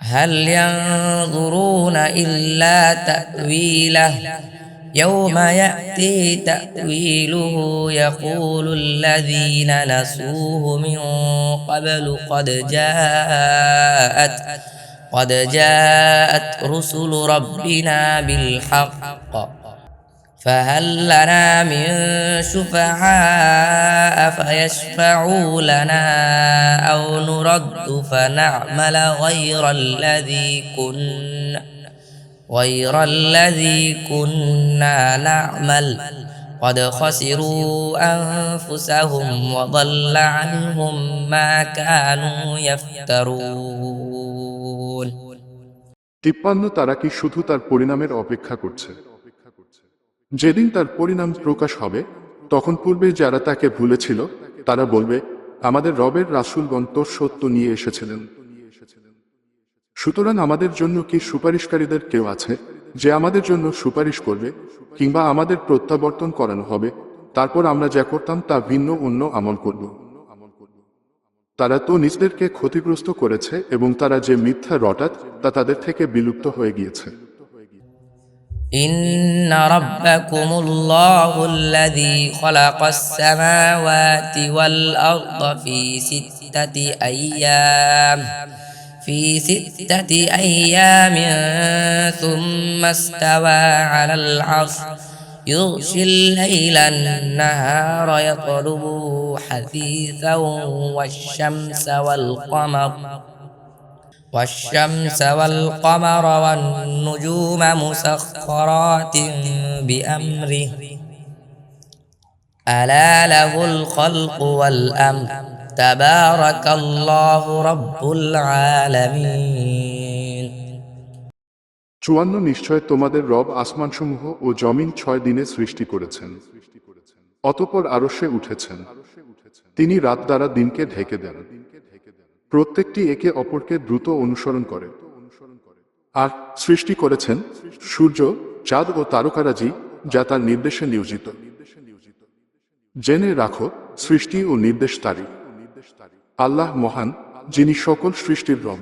هل ينظرون إلا تأويله؟ يوم يأتي تأويله يقول الذين نسوه من قبل قد جاءت قد جاءت رسل ربنا بالحق. فهل لنا من شفعاء فيشفعوا لنا أو نرد فنعمل غير الذي كنا غير الذي كنا نعمل قد خسروا أنفسهم وضل عنهم ما كانوا يفترون তিপ্পান্ন তারা কি শুধু তার পরিণামের অপেক্ষা করছে যেদিন তার পরিণাম প্রকাশ হবে, তখন পূর্বে যারা তাকে ভুলেছিল, তারা বলবে, আমাদের রবের রাসূলগণ তোর সত্য নিয়ে এসেছিলেন। সুতরাং আমাদের জন্য কি সুপারিশকারীদের কেউ আছে, যে আমাদের জন্য সুপারিশ করবে, কিংবা আমাদের প্রত্যাবর্তন করানো হবে? তারপর আমরা যা করতাম তা ভিন্ন, অন্য আমল করব। তারা তো নিজেদেরকে ক্ষতিগ্রস্ত করেছে, এবং তারা যে মিথ্যা রটাত, তা তাদের থেকে বিলুপ্ত হয়ে গিয়েছে। إن ربكم الله الذي خلق السماوات والأرض في ستة أيام في ستة أيام ثم استوى على العرش. يغشي الليل النهار يطلبه حثيثا والشمس والقمر. والشمس والقمر والنجوم مسخرات بأمره ألا له الخلق والأمر تبارك الله رب العالمين চুয়ান্ন নিশ্চয় তোমাদের রব আসমানসমূহ ও জমিন ছয় দিনে সৃষ্টি করেছেন অতপর আরশে উঠেছেন তিনি রাত দ্বারা দিনকে ঢেকে দেন প্রত্যেকটি একে অপরকে দ্রুত অনুসরণ করে। আর সৃষ্টি করেছেন সূর্য, চাঁদ ও তারকারাজি যা তার নির্দেশে নিয়োজিত। জেনে রাখো, সৃষ্টি ও নির্দেশ তারি আল্লাহ মহান, যিনি সকল সৃষ্টির রব।